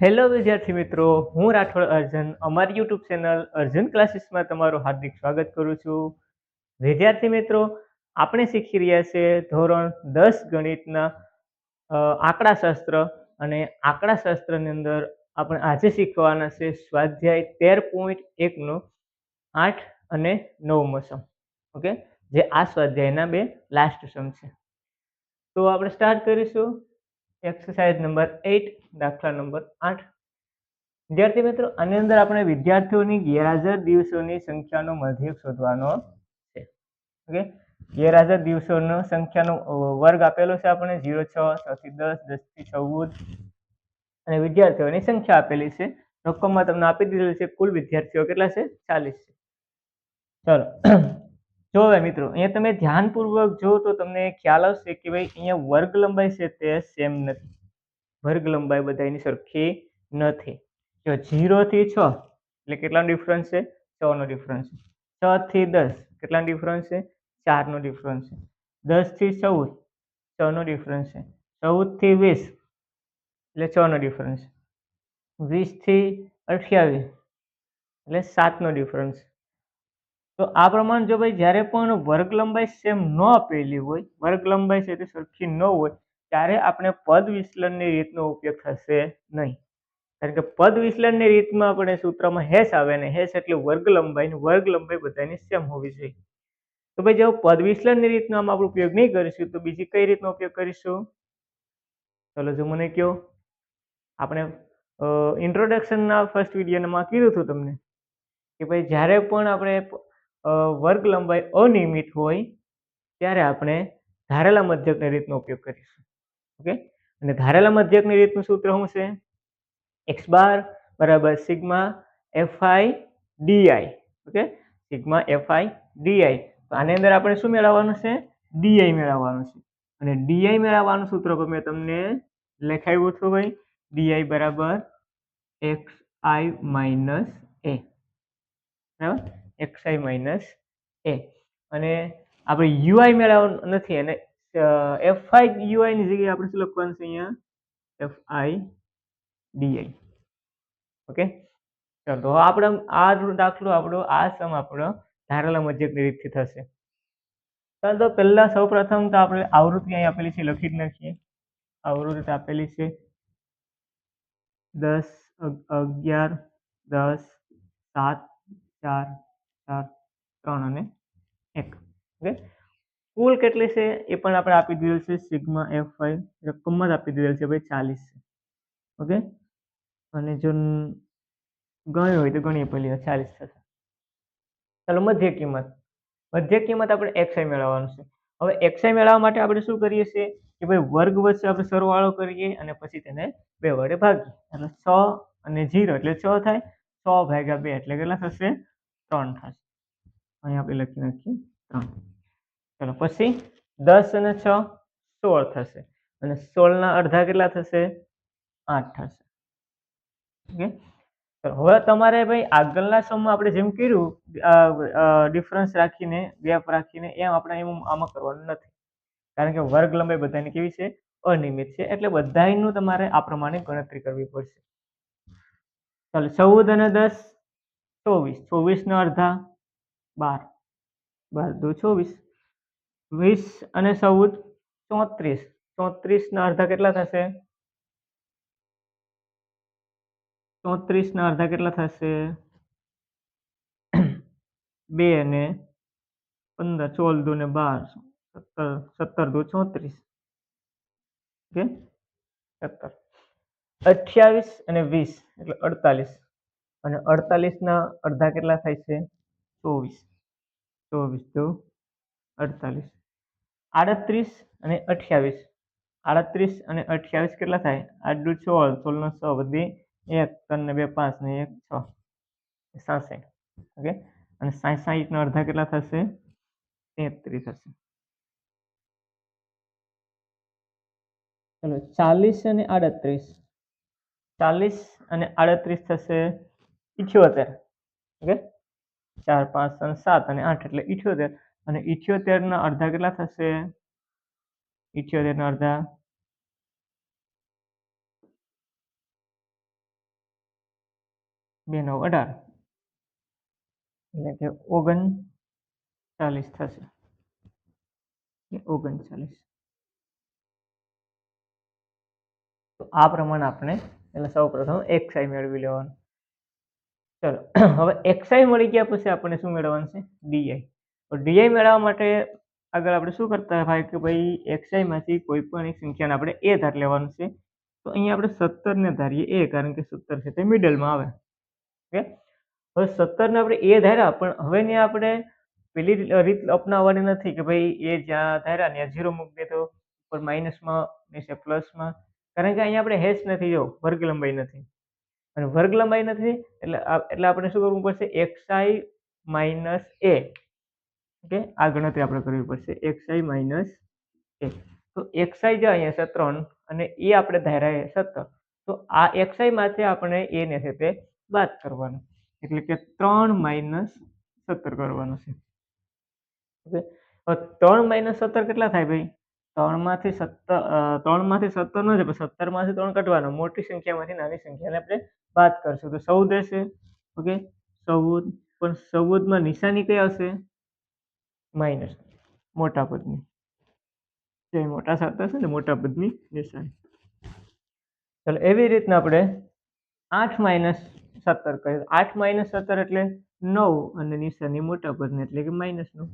Hello વિદ્યાર્થી મિત્રો, હું રાઠોડ અર્જુન, અમારી યુટ્યુબ ચેનલ અર્જુન ક્લાસીસમાં તમારું હાર્દિક સ્વાગત કરું છું. વિદ્યાર્થી મિત્રો, આપણે શીખી રહ્યા છીએ ધોરણ દસ ગણિતના આંકડાશાસ્ત્ર અને આંકડાશાસ્ત્રની અંદર આપણે આજે શીખવાના છે સ્વાધ્યાય તેર પોઈન્ટ એકનો આઠ અને નવમો સમ ઓકે જે આ સ્વાધ્યાયના બે લાસ્ટ સમ છે. તો આપણે સ્ટાર્ટ કરીશું. એક્સરસાઇઝ નંબર એઇટ દાખલા નંબર આઠ. વિદ્યાર્થી મિત્રો, આની અંદર આપણે વિદ્યાર્થીઓની ગેરહાજર દિવસોની સંખ્યાનો મધ્યક શોધવાનો છે. ઓકે ગેરહાજર દિવસોનો સંખ્યાનો વર્ગ આપેલો છે આપણે. જીરો છ છ થી દસ દસથી ચૌદ. અને વિદ્યાર્થીઓની સંખ્યા આપેલી છે. રકમમાં તમને આપી દીધેલી છે કુલ વિદ્યાર્થીઓ કેટલા છે? ચાલીસ છે. ચલો. જો હવે મિત્રો, અહીંયા તમે ધ્યાનપૂર્વક જો તો તમને ખ્યાલ આવશે કે ભાઈ અહીંયા વર્ગ લંબાઈ છે તે સેમ નથી. વર્ગ લંબાઈ બધાની સરખી નથી. જો જીરો થી છ, એટલે કેટલાનો ડિફરન્સ છે? છ નો ડિફરન્સ છે. છ થી દસ કેટલાનો ડિફરન્સ છે? ચાર નો ડિફરન્સ છે. દસથી ચૌદ, છ નો ડિફરન્સ છે. ચૌદથી વીસ, એટલે છ નો ડિફરન્સ વીસથી અઠ્યાવીસ, એટલે સાતનો ડિફરન્સ તો આ પ્રમાણે જો ભાઈ જ્યારે પણ વર્ગ લંબાઈ સેમ ન આપેલી હોય, વર્ગ લંબાઈ છે તે સરખી ન હોય, ત્યારે આપણે પદ વિચલનની રીતનો ઉપયોગ થશે નહીં. કારણ કે પદ વિચલનની રીતમાં આપણે સૂત્રમાં હેશ આવે ને હેશ એટલે વર્ગ લંબાઈ વર્ગ લંબાઈ બધાની સેમ હોવી જોઈએ. તો ભાઈ જો પદ વિચલનની રીતનો આમાં આપણે ઉપયોગ નહીં કરીશું, તો બીજી કઈ રીતનો ઉપયોગ કરીશું? ચલો જો મને કહો આપણે ઇન્ટ્રોડક્શનના ફર્સ્ટ વિડીયોમાં કીધું હતું તમને કે ભાઈ જ્યારે પણ આપણે વર્ગ લંબાઈ અનિયમિત હોય, ત્યારે આપણે ધારેલા મધ્યકની રીતનો ઉપયોગ કરીશું. ઓકે? અને ધારેલા મધ્યકની રીતનું સૂત્ર શું છે? એક્સ બાર બરાબર sigma f i d i. Okay? Sigma f i d i. તો આની અંદર આપણે શું મેળવવાનું છે? ડીઆઈ મેળવવાનું છે. અને ડીઆઈ મેળવવાનું સૂત્ર પણ મેં તમને લખાવ્યું છું ભાઈ. ડીઆઈ બરાબર એક્સ આઈ માઇનસ એ. બરાબર? એક્સ આઈ માઇનસ એ અને આપણે યુઆઈ મેળવવાનું નથી અને એફ આઈ યુઆઈની જગ્યાએ આપણે શું લખવાનું છે અહીંયા? F i d i okay? ચાલો તો આપણે, આ દાખલો આપણો, આ સમ આપણો ધારેલા મધ્યકની રીતથી થશે. ચાલો તો પહેલાં સૌ પ્રથમ તો આપણે આવૃત્તિ અહીં આપેલી છે, લખી જ નાખીએ. આવૃત્તિ આપેલી છે દસ, અગ- અગિયાર, દસ, સાત, ચાર ચાર ત્રણ અને એક. ઓકે કુલ કેટલી છે? એ પણ આપણે આપી દીધેલ છે, સિગ્મા એફ ફાઈવ રકમમાં જ આપી દીધેલ છે, ભાઈ ચાલીસ છે. ઓકે અને જો ગણી હોય તો ગણીએ પહેલી ચાલીસ થશે. ચાલો, મધ્ય કિંમત. મધ્ય કિંમત આપણે એક્સઆઈ મેળવવાનું છે. હવે એક્સઆઈ મેળવવા માટે આપણે શું કરીએ છીએ? કે ભાઈ વર્ગ વચ્ચે આપણે સરવાળો કરીએ અને પછી તેને બે વડે ભાગીએ. એટલે છ અને જીરો એટલે છ થાય. છ ભાગ્યા બે, એટલે કેટલા થશે? ત્રણ થશે. અહીં આપણે લખી નાખીએ ત્રણ. ચલો, પછી દસ અને છ સોળ થશે. અને સોળના અડધા કેટલા થશે? આઠ થશે. ઓકે? હવે તમારે ભાઈ આગળના સમમાં આપણે જેમ કર્યું ડિફરન્સ રાખીને ગેપ રાખીને, એમ આપણે એમ આમાં કરવાનું નથી. કારણ કે વર્ગ લંબાઈ બધાની કેવી છે? અનિયમિત છે. એટલે બધાયનું તમારે આ પ્રમાણે ગણતરી કરવી પડશે. ચાલો, ચૌદ અને દસ ચોવીસ ચોવીસના અડધા બાર બાર, દો, ચોવીસ. વીસ અને ચૌદ, ચોત્રીસ. ચોત્રીસના અડધા કેટલા થશે? ચોત્રીસના અડધા કેટલા થશે? બે અને પંદર, ચોલ દો ને બાર, સત્તર સત્તર દો, ચોત્રીસ. ઓકે? સત્તર. અઠ્યાવીસ અને વીસ, એટલે અડતાલીસ. અને અડતાલીસના અડધા કેટલા થાય છે? ચોવીસ. ચોવીસ દુ અડતાલીસ. આડત્રીસ અને અઠ્યાવીસ. આડત્રીસ અને અઠ્યાવીસ કેટલા થાય? દુ સોળ, સોળનો સો બધી એક, ત્રણ બે, પાંચ ને એક, છ. સાસઠ. ઓકે? અને સાઠ સાઠના અડધા કેટલા થશે? તેત્રીસ થશે. ચલો, ચાલીસ અને આડત્રીસ. ચાલીસ અને આડત્રીસ થશે ઇઠ્યોતેર. ઓકે? ચાર, પાંચ સાત અને આઠ એટલે ઇઠ્યોતેર. અને ઇઠ્યોતેરના અડધા કેટલા થશે? ઇઠ્યોતેરના અડધા બે, નવ, અઢાર. એટલે કે ઓગણ ચાલીસ થશે ઓગણચાલીસ. તો આ પ્રમાણે આપણે એટલે સૌ પ્રથમ સાઈ મેળવી લેવાનું. ચલો. હવે એક્સઆઈ મળી ગયા પછી આપણે શું મેળવવાનું છે? ડીઆઈ તો ડીઆઈ મેળવવા માટે આગળ આપણે શું કરતા હોય કે ભાઈ એક્સઆઈમાંથી કોઈ પણ એક સંખ્યાને આપણે એ ધાર લેવાનું છે. તો અહીંયા આપણે સત્તરને ધારીએ એ કારણ કે સત્તર છે તે મિડલમાં આવે. ઓકે હવે સત્તરને આપણે એ ધાર્યા પણ હવે ને આપણે પેલી રીત અપનાવવાની નથી કે ભાઈ એ જ્યાં ધાર્યા ને ઝીરો મૂકી દે તો ઉપર માઇનસમાં પ્લસમાં કારણ કે અહીંયા આપણે હેશ નથી જો વર્ગ લંબાઈ નથી. અને વર્ગ લંબાઈ નથી, એટલે એટલે આપણે શું કરવું પડશે? X i minus A okay? આ ગણતરી આપણે કરવી પડશે. એક્સઆઈ માઇનસ એ તો એક્સઆઈ જે અહીંયા છે ત્રણ અને એ આપણે ધાર્યા સત્તર. તો આ એક્સઆઈ માંથી આપણે એને છે તે બાદ કરવાનું. એટલે કે ત્રણ માઇનસ સત્તર કરવાનું છે. ઓકે? ત્રણ માઇનસ સત્તર કેટલા થાય ભાઈ? ત્રણમાંથી સત્તર ત્રણમાંથી સત્તર ન છે પણ સત્તરમાંથી ત્રણ કટવાનો મોટી સંખ્યામાંથી નાની સંખ્યાને આપણે બાદ કરશું. તો સૌદ રહેશે. ઓકે? સૌદ. પણ સૌદમાં નિશાની કઈ આવશે? માઇનસ મોટા પદની. જે મોટા સાત હશે ને મોટા પદની નિશાની. ચાલો, એવી રીતના આપણે આઠ માઇનસ સત્તર કરીએ આઠ માઇનસ સત્તર એટલે નવ અને નિશાની મોટા પદની એટલે કે માઇનસ નવ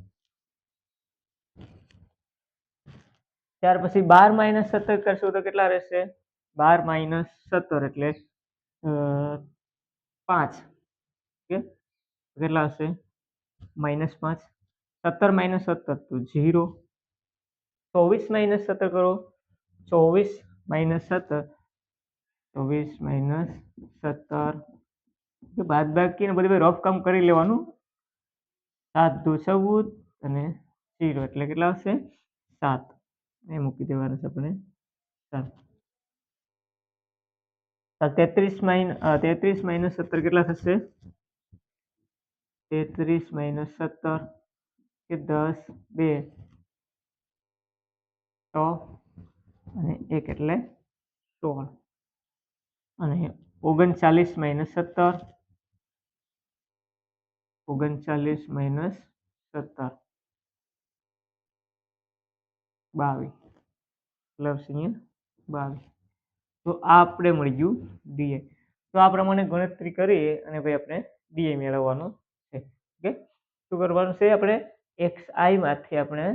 ત્યાર પછી બાર માઇનસ સત્તર કરશું તો કેટલા રહેશે? બાર માઇનસ સત્તર એટલે પાંચ. ઓકે? કેટલા હશે? માઇનસ પાંચ. સત્તર માઇનસ સત્તર તો ઝીરો. ચોવીસ માઇનસ સત્તર કરો. ચોવીસ માઇનસ સત્તર. ચોવીસ માઇનસ સત્તર. બાદ બાકી ને બધું રફ કામ કરી લેવાનું. સાત દો ચૌદ અને ઝીરો. એટલે કેટલા હશે સાત. એ મૂકી દેવાનું છે આપણે. સાત. તેત્રીસ માઇન તેત્રીસ માઇનસ સત્તર કેટલા થશે? તેત્રીસ માઇનસ સત્તર કે દસ, બે. છ અને એક એટલે સોળ. અને ઓગણચાલીસ માઇનસ સત્તર, ઓગણચાલીસ માઇનસ સત્તર. બાવીસ. પ્લસ અહીંયા બાવીસ. તો આ આપણે મળી ગયું ડીએ તો આ પ્રમાણે ગણતરી કરીએ અને ભાઈ આપણે ડીએ મેળવવાનો છે. ઓકે? શું કરવાનું છે? આપણે એક્સ આઈમાંથી આપણે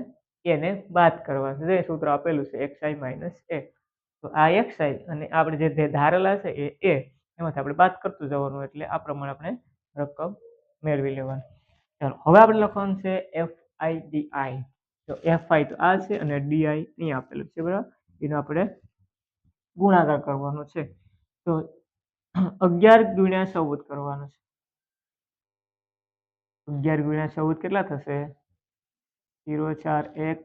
એને બાદ કરવાનું છે. સૂત્ર આપેલું છે એક્સ આઈ માઇનસ એ તો આ એક્સ આઈ અને આપણે જે ધારેલા છે એ એ એમાંથી આપણે બાદ કરતું જવાનું એટલે આ પ્રમાણે આપણે રકમ મેળવી લેવાની. ચાલો, હવે આપણે લખવાનું છે એફ આઈ ડી આઈ તો એફ આઈ તો આ છે અને ડીઆઈ અહીં આપેલું છે, બરાબર? એનો આપણે ગુણાકાર કરવાનો છે. તો અગિયાર ગુણ્યા ચૌદ કરવાનો છે. અગિયાર ગુણ્યા ચૌદ કેટલા થશે? જીરો ચાર, એક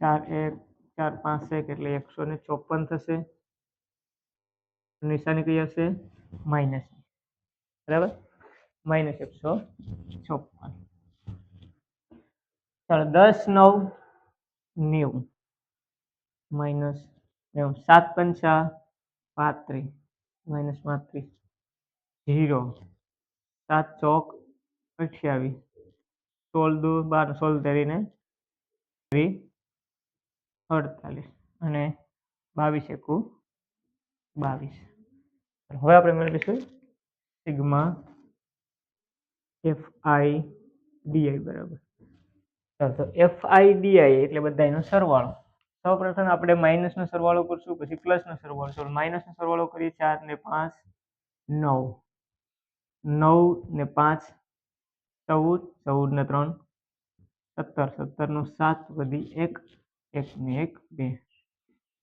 ચાર એક, ચાર, પાંચ, એક એટલે એકસો ને ચોપન થશે. નિશાની કઈ હશે માઇનસ બરાબર? માઇનસ એકસો ચોપન. ચાલો દસ, નવ, નેવું. માઇનસ નેવું સાત પંચા પાંત્રીસ માઇનસ પાંત્રીસ ઝીરો સાત ચોક અઠ્યાવીસ, સોળ દુ બાર, સોળ તેરીને ત્રી અડતાલીસ અને બાવીસ એકુ બાવીસ. હવે આપણે મેળવીશું સિગ્મા એફ આઈ ડીઆઈ બરાબર. ચાલો તો એફ આઈ ડીઆઈ એટલે બધા એનો સરવાળો. સૌપ્રથમ આપણે માઇનસનો સરવાળો કરશું, પછી પ્લસનો સરવાળો. ચાલો માઇનસનો સરવાળો કરીએ ચાર ને પાંચ, નવ. નવ ને પાંચ, ચૌદ ચૌદ ને ત્રણ, સત્તર. સત્તરનું સાત વધી એક એક ને એક, બે.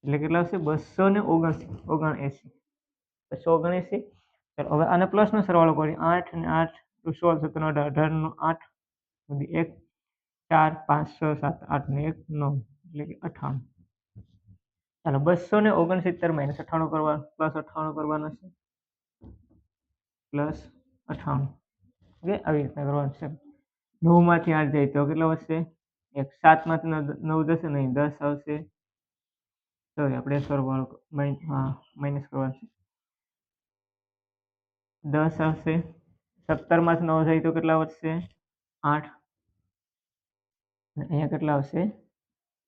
એટલે કેટલા આવશે? બસો ને ઓગણસી ઓગણ એસી બસો ઓગણએંસી. ચાલો, હવે આને પ્લસનો સરવાળો કરીએ. આઠ ને આઠ સોળ, સત્તર, અઢાર. અઢારનો આઠ વધી એક, ચાર, પાંચ, છ, સાત, આઠ ને એક, નવ. એટલે કે અઠ્ઠાણું ચાલો, બસો ને ઓગણસિત્તેર માઇનસ અઠ્ઠાણું કરવા પ્લસ અઠ્ઠાણું કરવાનું છે. પ્લસ અઠ્ઠાણું. ઓકે આવી રીતના કરવાનું છે. નવમાંથી આઠ જાય તો કેટલો વધશે? એક. સાતમાંથી નવ જશે નહીં દસ આવશે. સોરી આપણે સરવાળો હા માઇનસ કરવાનું છે. દસ આવશે. સત્તરમાંથી નવ જાય તો કેટલા વધશે? આઠ. અહીંયા કેટલા આવશે?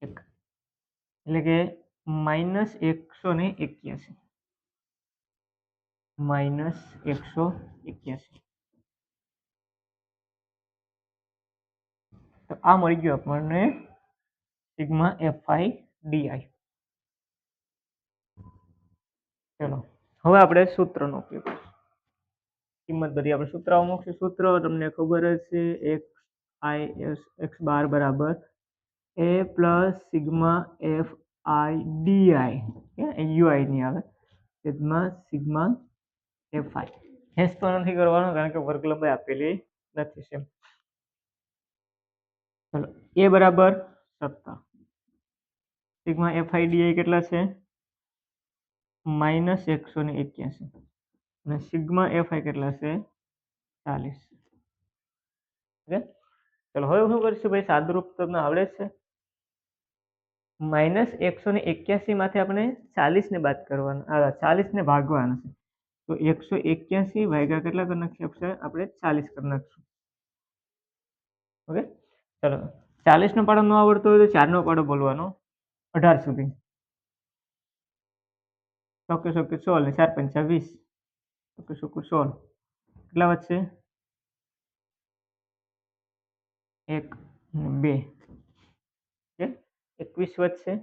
એક. એટલે કે માઇનસ એકસો ને એક્યાસી. માઇનસ એકસો એક્યાસી. તો આ મળી ગયું આપણને સિગ્મા એફઆઈ ડીઆઈ. ચલો, હવે આપણે સૂત્રનો ઉપયોગ કિંમત બધી આપણે સૂત્ર મૂકશું. સૂત્ર તમને ખબર જ છે, x i s, x bar બરાબર, A plus sigma f i d i u i નહીં આવે. તેમાં સિગ્મા એફ આઈ હેસ તો નથી કરવાનો, કારણ કે વર્ગ લંબાઈ આપેલી નથી સેમ. ચલો એ બરાબર સત્તા. સિગ્મા એફ આઈ ડીઆઈ કેટલા છે? માઇનસ એકસો ને એક્યાસી. અને સિગ્મા એફ આઈ કેટલા છે? ચાલીસ. ઓકે ચલો, હવે શું કરીશું ભાઈ? સાદુરૂપ તમને આવડે છે. માઇનસ એકસો ને એક્યાસીમાંથી આપણે ચાલીસને બાદ કરવાના, આ ચાલીસને ભાગવાના છે. તો એકસો એક્યાસી ભાગ્યા કેટલા કરી નાખીએ આપણે? ચાલીસ કરી નાખશું. ઓકે ચલો, ચાલીસનો પાડો ન આવડતો હોય તો ચારનો પાડો બોલવાનો, અઢાર સુધી. ચોકે ચોકે સોળ ને ચાર પંચા વીસ. ચોકે ચોકે સોળ. કેટલા વધશે? એક બે. ઓકે એકવીસ વધશે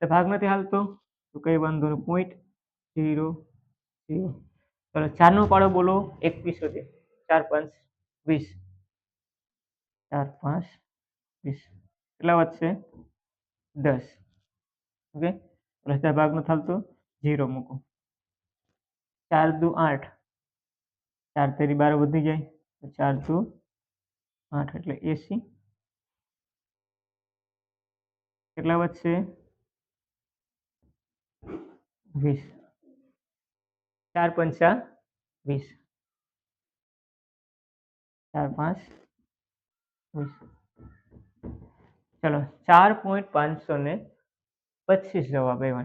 તો ભાગ નથી હાલતો, તો કઈ વાંધો નહીં. પોઈન્ટ ઝીરો ઝીરો ચલો ચારનો પાડો બોલો, એકવીસ વધે ચાર, પાંચ, વીસ. ચાર, પાંચ, વીસ. કેટલા વધશે દસ. ઓકે? રસ્તા ભાગ નથી હાલતો. ઝીરો મૂકો. ચાર, દુ, આઠ. ચાર તેરી બાર વધી જાય ચાર, દુ, આઠ એટલે એસી. કેટલા વધશે? વીસ. ચાર પંચા વીસ. ચાર પાંચ? વીસ. ચલો, ચાર પોઈન્ટ પાંચસો ને પચીસ જવાબ આવ્યો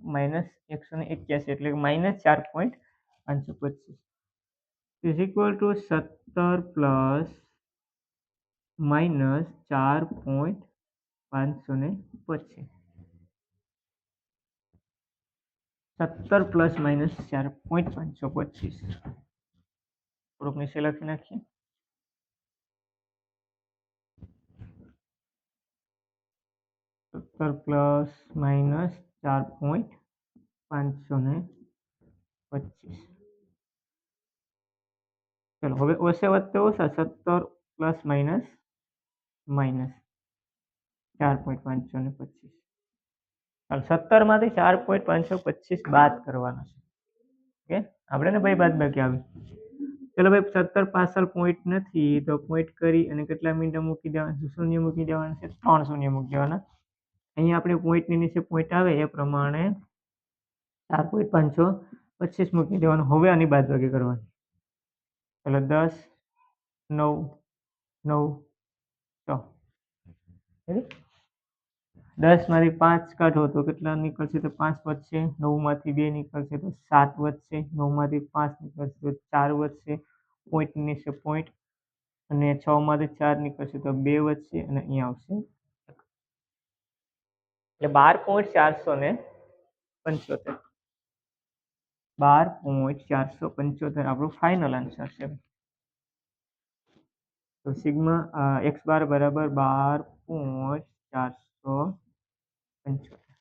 માઇનસ એકસો ને એક્યાસી, એટલે માઇનસ ચાર પોઈન્ટ પાંચસો પચીસ. ઇઝ ઇક્વલ ટુ સત્તર પ્લસ માઇનસ ચાર પોઈન્ટ પાંચસો ને પચીસ સત્તર પ્લસ માઇનસ ચાર પોઈન્ટ પાંચસો પચીસ. થોડુંક નીચે લખી નાખીએ. સત્તર પ્લસ માઇનસ ચાર પોઈન્ટ પાંચસો ને પચીસ. ચલો, હવે ઓછે વધતે ઓછા સત્તર પ્લસ માઇનસ માઇનસ ચાર પોઈન્ટ પાંચસો ને પચીસ. ચાલો સત્તરમાંથી ચાર પોઈન્ટ પાંચસો પચીસ બાદ કરવાના છે. ઓકે? આપણે ને ભાઈ બાદ બાકી આવી ચલો ભાઈ, સત્તર પાછળ પોઈન્ટ નથી, તો પોઈન્ટ કરી અને કેટલા મિનિટે મૂકી દેવાના? શૂન્ય મૂકી દેવાના છે? ત્રણ શૂન્ય મૂકી દેવાના. અહીંયા આપણે પોઈન્ટની નીચે પોઈન્ટ આવે એ પ્રમાણે ચાર પોઈન્ટ પાંચસો પચીસ મૂકી દેવાનું. હવે આની બાદ બાકી કરવાની. ચલો દસ, નવ નવ, છ. દસમાંથી પાંચ કાઢો તો કેટલા નીકળશે? તો પાંચ વધશે. નવમાંથી બે નીકળશે તો સાત વધશે. નવમાંથી પાંચ નીકળશે તો ચાર વધશે. પોઈન્ટ નીકળશે પોઈન્ટ. અને છમાંથી ચાર નીકળશે તો બે વધશે અને અહીંયા આવશે. એટલે બાર પોઈન્ટ ચારસો ને પંચોતેર. બાર પોઈન્ટ ચારસો પંચોતેર. આપણું ફાઇનલ આન્સર છે. તો સિગ્મા એક્સ બાર બરાબર બાર પોઈન્ટ ચારસો પંચોતેર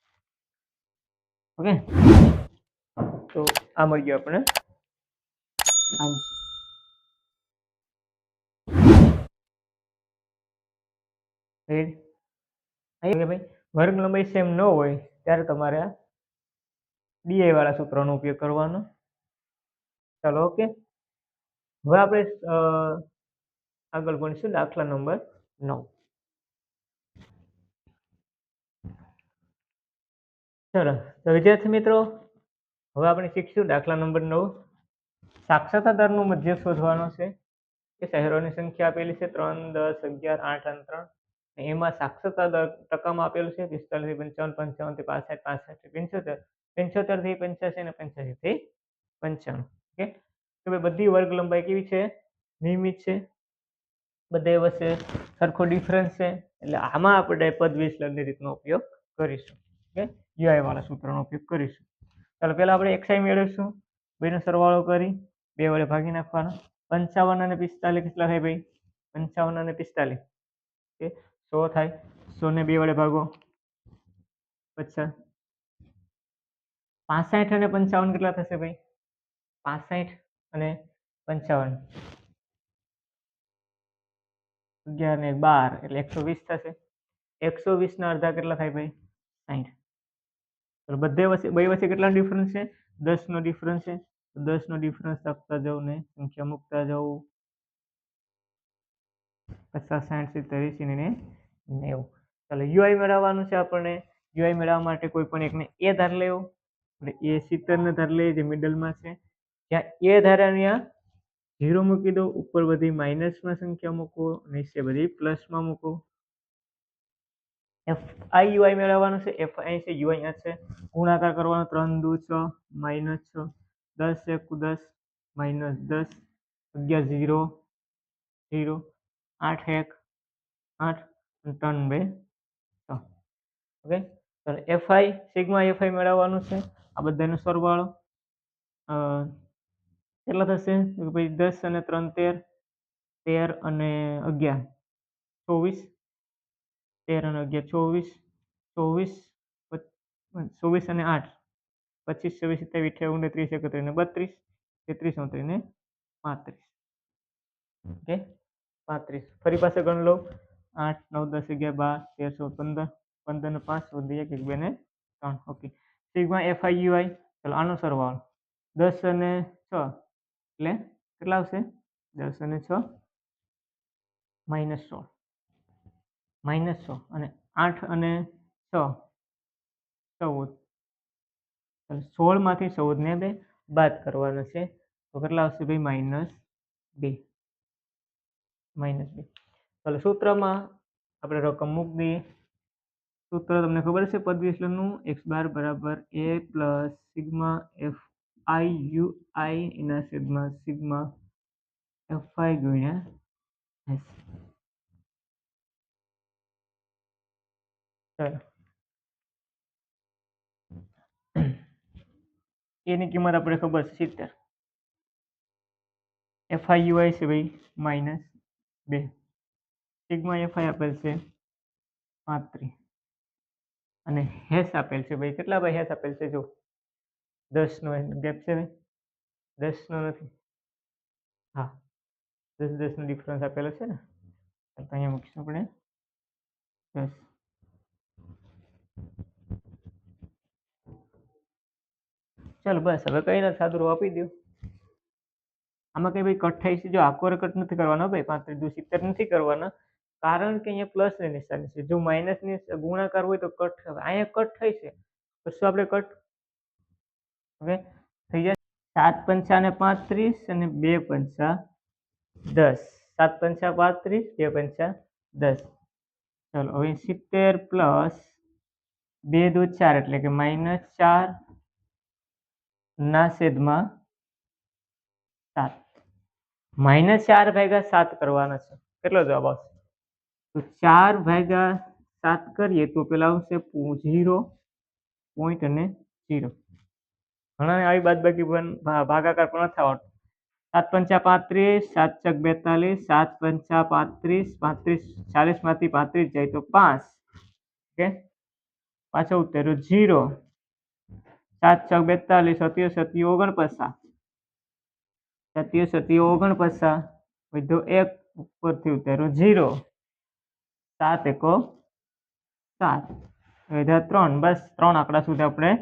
ઓકે તો આ મળી ગયો આપણે આન્સર ભાઈ વર્ગ લંબાઈ સેમ ન હોય ત્યારે તમારે ડીઆઈ વાળા સૂત્રનો ઉપયોગ કરવાનો. ચાલો ઓકે હવે આપણે આગળ ભણીશું દાખલા નંબર નવ. ચલો તો વિદ્યાર્થી મિત્રો, હવે આપણે શીખશું દાખલા નંબર નવ. સાક્ષરતા દરનું મધ્ય શોધવાનો છે. કે શહેરોની સંખ્યા આપેલી છે ત્રણ, દસ, અગિયાર, આઠ અને ત્રણ. એમાં સાક્ષરતા દર ટકામાં આપેલું છે પિસ્તાલીસ પંચાવન પંચાવનથી પાસઠ પાસઠથી પંચોતેર. પંચોતેરથી પંચ્યાસી અને પંચ્યાસી થી પંચાણું ઓકે? તો ભાઈ બધી વર્ગ લંબાઈ કેવી છે? નિયમિત છે. બધે વચ્ચે સરખો ડિફરન્સ છે. એટલે આમાં આપણે પદ વિચલનની રીતનો ઉપયોગ કરીશું. ઓકે યુઆઈ વાળા સૂત્રનો ઉપયોગ કરીશું. ચાલો પહેલા આપણે એક્સઆઈ મેળવીશું. બેનો સરવાળો કરી, બે વડે ભાગી નાખવાનો. પંચાવન અને પિસ્તાલીસ કેટલા થાય ભાઈ? પંચાવન અને પિસ્તાલીસ. ઓકે, સો થાય. સો ને બે વડે ભાગો. પચાસ. પાસઠ અને પંચાવન કેટલા થશે ભાઈ? પાસઠ અને પંચાવન. અગિયાર ને બાર, એટલે એકસો વીસ થશે. એકસો વીસના અડધા કેટલા થાય ભાઈ? સાઠ બધે વચ્ચે, બે વચ્ચે કેટલા ડિફરન્સ છે? દસનો ડિફરન્સ છે. તો દસનો ડિફરન્સ આપતા જાઉં ને, સંખ્યા મૂકતા જાઉં પચાસ, સાઠ, સિત્તેર એસી ને નેવું. ચાલો યુઆઈ મેળવવાનું છે આપણને. યુઆઈ મેળવવા માટે કોઈ પણ એકને એ ધાર લેવો. એટલે એ સિત્તેરને ધાર લઈએ જે મિડલમાં છે. ત્યાં એ ધારા ત્યાં ઝીરો મૂકી દો. ઉપર બધી માઇનસમાં સંખ્યા મૂકો નીચે બધી પ્લસમાં મૂકો એફ આઈ યુઆઈ મેળવવાનું છે એફ આઈ છે યુઆઈ અહીંયા છે. ગુણાકાર કરવાનો ત્રણ દુ છ માઇનસ છ, દસ એક દસ માઇનસ દસ, અગિયાર ઝીરો ઝીરો આઠ એક, આઠ ત્રણ બે, છ. ઓકે ચાલો એફઆઈ સિગ્મા એફઆઈ મેળવવાનું છે. આ બધાનો સરવાળો કેટલા થશે? તો ભાઈ દસ અને ત્રણ તેર તેર અને અગિયાર. ચોવીસ. તેર અને અગિયાર, ચોવીસ ચોવીસ ચોવીસ અને આઠ, પચીસ, છવ્વીસ, સત્યાવીસ, અઠ્યાવીસ, ઓગણત્રીસ, એકત્રીસ ને બત્રીસ, તેત્રીસ ઓત્રીસ ને પાંત્રીસ. ઓકે? પાંત્રીસ. ફરી પાસે ગણ લો આઠ, નવ, દસ, અગિયાર, બાર, તેર, ચૌદ, પંદર પંદર ને પાંચ વધી એક એક, બે ને ત્રણ. ઓકે. સિગ્મા એફ આઈ ચાલો, આનો સરવાળો. દસ અને છ. એટલે કેટલા આવશે? દસ અને છ. માઇનસ સોળ. માઇનસ સો અને આઠ અને છ ચૌદ. સોળમાંથી ચૌદને બે બાદ કરવાના છે. તો કેટલા આવશે ભાઈ? માઇનસ બે. માઇનસ બે. ચાલો સૂત્રમાં આપણે રકમ મૂકી દઈએ. સૂત્ર તમને ખબર છે? પદ વિચલનનું એક્સ બાર બરાબર A plus sigma f i u i એના છેદમાં સિગ્મા એફ આઈ ગુણ્યા એસ. એની કિંમત આપણે ખબર છે સિત્તેર. એફઆઈ યુઆઈ છે ભાઈ માઇનસ બે. સિગ્મા એફઆઈ આપેલ છે પાંત્રીસ. અને હેસ આપેલ છે ભાઈ, કેટલા ભાઈ હેસ આપેલ છે જો? દસનો ગેપ છે ભાઈ દસનો નથી. હા. દસ દસનો ડિફરન્સ આપેલો છે ને? અહીંયા મૂકીશું આપણે. દસ. ચાલો બસ, હવે કઈ નથી, સાદું રૂપ આપી દો આમાં કઈ ભાઈ કટ થાય છે? જો આખો કટ નથી કરવાનો ભાઈ પાંત્રીસ દુ સિત્તેર નથી કરવાના. કારણ કે અહીંયા પ્લસની નિશાની છે. જો માઇનસની ગુણાકાર હોય તો કટ થાય. અહીંયા કટ થાય છે. તો શું આપણે કટ હવે થઈ જાય સાત પંચા ને પાંત્રીસ અને બે પંચા દસ. સાત પંચા પાંત્રીસ, બે પંચા દસ. ચલો, હવે સિત્તેર પ્લસ બે દુ ચાર એટલે કે માઇનસ ચાર ના છેદમાં સાત. માઇનસ ચાર ભાગ્યા સાત કરવાના છે. કેટલો જવાબ આવશે? તો ચાર ભાગ્યા સાત કરીએ તો પેલા આવશે ઝીરો પોઈન્ટ અને ઝીરો. ઘણા આવી બાદ બાકી પણ ભાગાકાર પણ નથી આવડતો. સાત પંચા પાંત્રીસ, સાત ચક બેતાલીસ, સાત પંચા પાંત્રીસ પાંત્રીસ ચાલીસમાંથી પાંત્રીસ જાય તો પાંચ. ઓકે? પાછો ઉતેરો ઝીરો. સાત છ બેતાલીસ સત્યો સત્યો ઓગણપચાસ. સત્યો સત્યો ઓગણપચાસ, વધ્યો એક, ઉપરથી ઉતાર્યો ઝીરો. સાત એકો સાત. વધ્યા ત્રણ, બસ ત્રણ આંકડા સુધી આપણે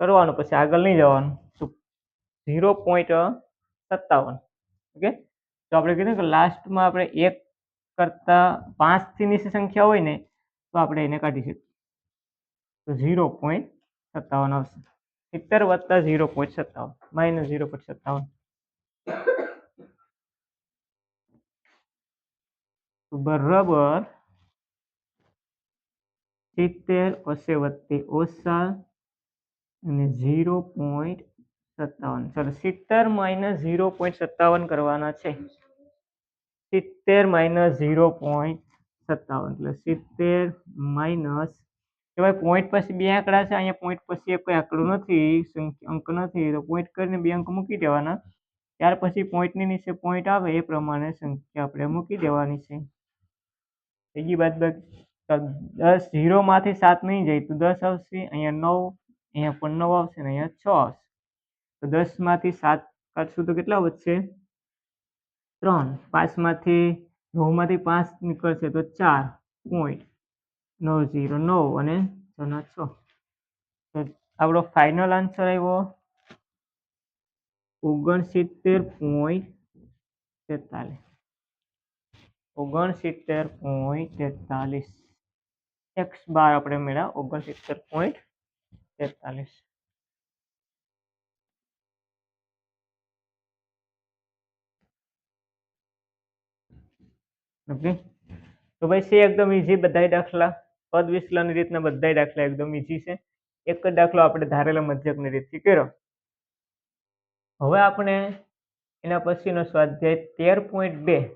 કરવાનું. પછી આગળ નહીં જવાનું. ઝીરો પોઈન્ટ સત્તાવન. ઓકે? તો આપણે કીધું કે લાસ્ટમાં આપણે એક કરતા પાંચથી નીચે સંખ્યા હોય ને, તો આપણે એને કાઢી શકીએ. તો ઝીરો પોઈન્ટ સત્તાવન આવશે. સિત્તેર વત્તા ઝીરો પોઈન્ટ સત્તાવન. માઇનસ ઝીરો પોઈન્ટ સત્તાવન. બરાબર સિત્તેર ઓછે વત્તે ઓછા અને ઝીરો પોઈન્ટ સત્તાવન. ચલો, સિત્તેર માઇનસ ઝીરો પોઈન્ટ સત્તાવન કરવાના છે. સિત્તેર માઇનસ ઝીરો પોઈન્ટ સત્તાવન. એટલે સિત્તેર માઇનસ ભાઈ પોઈન્ટ પછી બે આંકડા છે, અહીંયા પોઈન્ટ પછી કોઈ આંકડો નથી અંક નથી, તો પોઈન્ટ કરીને બે અંક મૂકી દેવાના. ત્યાર પછી પોઈન્ટની નીચે પોઈન્ટ આવે એ પ્રમાણે સંખ્યા આપણે મૂકી દેવાની છે. બીજી બાદ દસ ઝીરોમાંથી સાત નહીં જાય, તો દસ આવશે, અહીંયા નવ, અહીંયા પણ નવ આવશે ને અહીંયા છ આવશે. તો દસમાંથી સાત કાઢશું તો કેટલા વધશે? ત્રણ. પાંચમાંથી નવમાંથી પાંચ નીકળશે તો ચાર પોઈન્ટ નવ ઝીરો નવ અને છના છ તો આપણો ફાઇનલ આન્સર આવ્યો ઓગણસિત્તેર પોઈન્ટ તેતાલીસ ઓગણસિત્તેર પોઈન્ટ તેતાલીસ એક્સ બાર આપણે મેળવ્યા ઓગણસિત્તેર પોઈન્ટ તેતાલીસ ઓકે તો ભાઈ છે એકદમ ઇઝી બધાય દાખલા પદ વિચલનની રીતના બધા દાખલા એકદમ ઈઝી છે. એક જ દાખલો આપણે ધારેલા મધ્યકની રીતથી કર્યો. હવે આપણે એના પછીનો સ્વાધ્યાય તેર પોઈન્ટ બે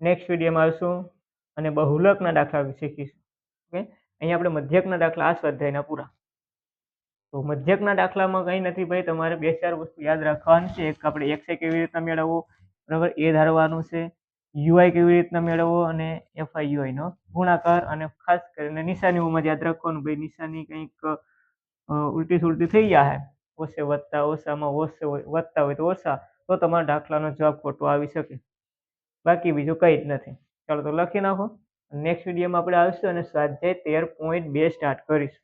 નેક્સ્ટ વિડીયોમાં આવશું અને બહુલકના દાખલા શીખીશું. ઓકે? અહીંયા આપણે મધ્યકના દાખલા આ સ્વાધ્યાયના પૂરા. તો મધ્યકના દાખલામાં કંઈ નથી ભાઈ, તમારે બે ચાર વસ્તુ યાદ રાખવાની છે. એક આપણે એક્સ કેવી રીતના મેળવવો, બરાબર? એ ધારવાનું છે. યુઆઈ કેવી રીતના મેળવવો અને એફઆઈ યુઆઈનો ગુણાકાર અને ખાસ કરીને નિશાનીઓમાં યાદ રાખવાનું ભાઈ, નિશાની કંઈક ઉલટી સુલટી થઈ જાય ઓછે વધતા ઓછામાં ઓછે વધતા હોય તો ઓછા, તો તમારા દાખલાનો જવાબ ખોટો આવી શકે. બાકી બીજું કંઈ જ નથી. ચાલો તો લખી નાખો. નેક્સ્ટ વિડીયોમાં આપણે આવીશું અને સ્વાધ્યાય તેર પોઈન્ટ બે સ્ટાર્ટ કરીશું.